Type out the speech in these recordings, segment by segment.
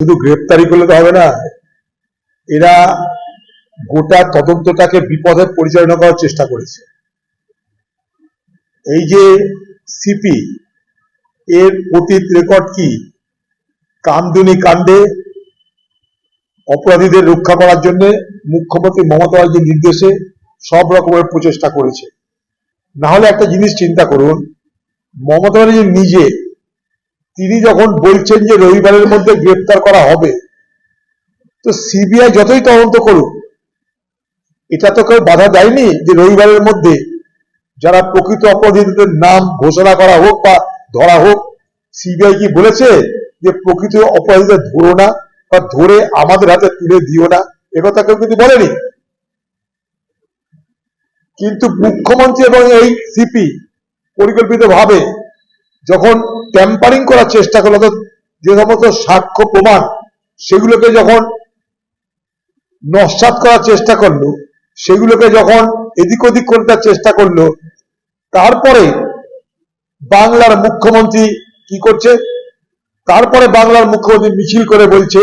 শুধু গ্রেপ্তারি করলে তো হবে না। এরা গোটা তদন্তটাকে বিপদে পরিচালনা করার চেষ্টা করেছে। এই যে সিপি, এর অতীত রেকর্ড কি? কামদুনি কাণ্ডে অপরাধীদের রক্ষা করার জন্য মুখ্যমন্ত্রী মমতা ব্যানার্জির নির্দেশে সব রকমের প্রচেষ্টা করেছে। না হলে একটা জিনিস চিন্তা করুন, মমতা ব্যানার্জি নিজে তিনি যখন বলছেন যে রবিবারের মধ্যে গ্রেপ্তার করা হবে, তো সিবিআই যতই তদন্ত করুক, এটা তো কেউ বাধা দেয়নি যে রবিবারের মধ্যে যারা প্রকৃত অপরাধীদের নাম ঘোষণা করা হোক বা ধরা হোক, সিবিআই কি বলেছে যে প্রকৃত অপরাধীদের ধরো না বা ধরে আমাদের হাতে তুলে দিও না? একথা কেউ কিন্তু বলেনি। কিন্তু মুখ্যমন্ত্রী এবং এই সিপি পরিকল্পিত ভাবে যখন ট্যাম্পারিং করার চেষ্টা করল যে সমস্ত সাক্ষ্য প্রমাণ, সেগুলোকে যখন নস্বাত করার চেষ্টা করল, সেগুলোকে যখন এদিক ওদিক করতে চেষ্টা করল, তারপরে বাংলার মুখ্যমন্ত্রী কি করছে? তারপরে বাংলার মুখ্যমন্ত্রী মিছিল করে বলছে,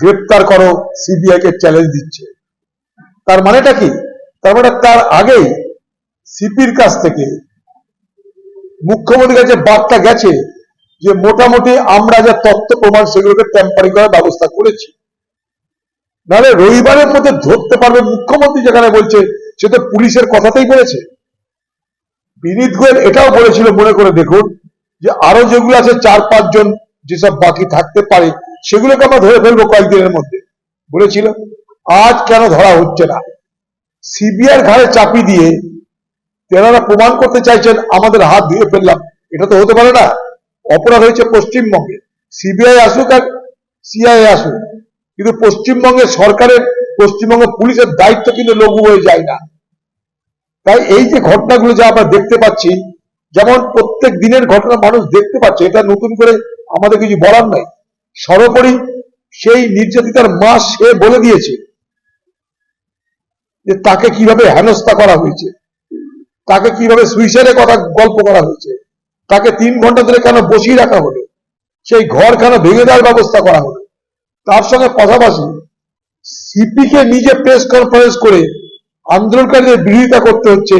গ্রেপ্তার করো সিবিআই কে চ্যালেঞ্জ দিচ্ছে। তার মানেটা কি? তার মানে তার আগেই সিপির কাছ থেকে মুখ্যমন্ত্রীর কাছে বার্তা গেছে যে মোটামুটি আমরা যা তথ্য প্রমাণ সেগুলোকে ট্যাম্পারিং করার ব্যবস্থা করেছি। নাহলে রবিবারের মধ্যে ধরতে পারবে মুখ্যমন্ত্রী যেখানে বলছে, সে তো পুলিশের কথাতেই বলেছে। বিনীত গোয়েল এটাও বলেছিল, মনে করে দেখুন, যে আরও যেগুলো আছে চার পাঁচজন যেসব বাকি থাকতে পারে, সেগুলোকে আমরা ধরে ফেলব কয়েকদিনের মধ্যে। বলেছিল, আজ কেন ধরা হচ্ছে না? সিবিআর ঘাড়ে চাপি দিয়ে তেনারা প্রমাণ করতে চাইছেন, আমাদের হাত ধুয়ে ফেললাম। এটা তো হতে পারে না। অপরাধ হয়েছে পশ্চিমবঙ্গে। সিবিআই আসুক আর সিআই আসুক। কিন্তু পশ্চিমবঙ্গের সরকারের পশ্চিমবঙ্গ পুলিশের দায়িত্ব কিন্তু লঘু হয়ে যায় না। তাই এই যে ঘটনাগুলো যা আমরা দেখতে পাচ্ছি, যেমন প্রত্যেক দিনের ঘটনা মানুষ দেখতে পাচ্ছে, এটা নতুন করে আমাদের কিছু বলার নাই। সর্বোপরি সেই নির্যাতিতার মা সে বলে দিয়েছে যে তাকে কীভাবে হেনস্থা করা হয়েছে। তাকে কীভাবে সুইসাইডের কথা গল্প করা হয়েছে? তাকে তিন ঘণ্টা ধরে কেন বসিয়ে রাখা হলো? সেই ঘর কেন ভেঙে দেওয়ার ব্যবস্থা করা হলো? তার সঙ্গে পাশাপাশি সিপিকে নিজে প্রেস কনফারেন্স করে আন্দোলনকারীদের বিরোধিতা করতে হচ্ছে,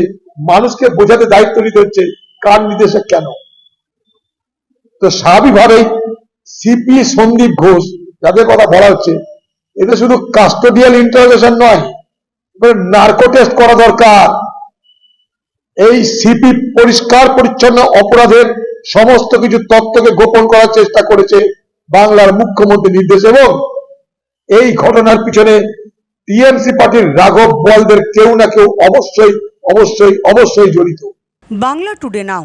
মানুষকে বোঝাতে দায়িত্ব নিতে হচ্ছে, কার নির্দেশে কেন? তো স্বাভাবিকভাবেই সিপি সন্দীপ ঘোষ, যাদের কথা বলা হচ্ছে এতে শুধু কাস্টোডিয়াল ইন্টারোগেশন নয় নার্কো টেস্ট করা দরকার। এই সিপি পরিষ্কার, পরিচ্ছন্ন অপরাধের সমস্ত কিছু তথ্যকে গোপন করার চেষ্টা করেছে বাংলার মুখ্যমন্ত্রী নির্দেশ এবং এই ঘটনার পিছনে টিএমসি পার্টির রাঘব বলদের কেউ না কেউ অবশ্যই অবশ্যই অবশ্যই জড়িত। বাংলা টুডে নাও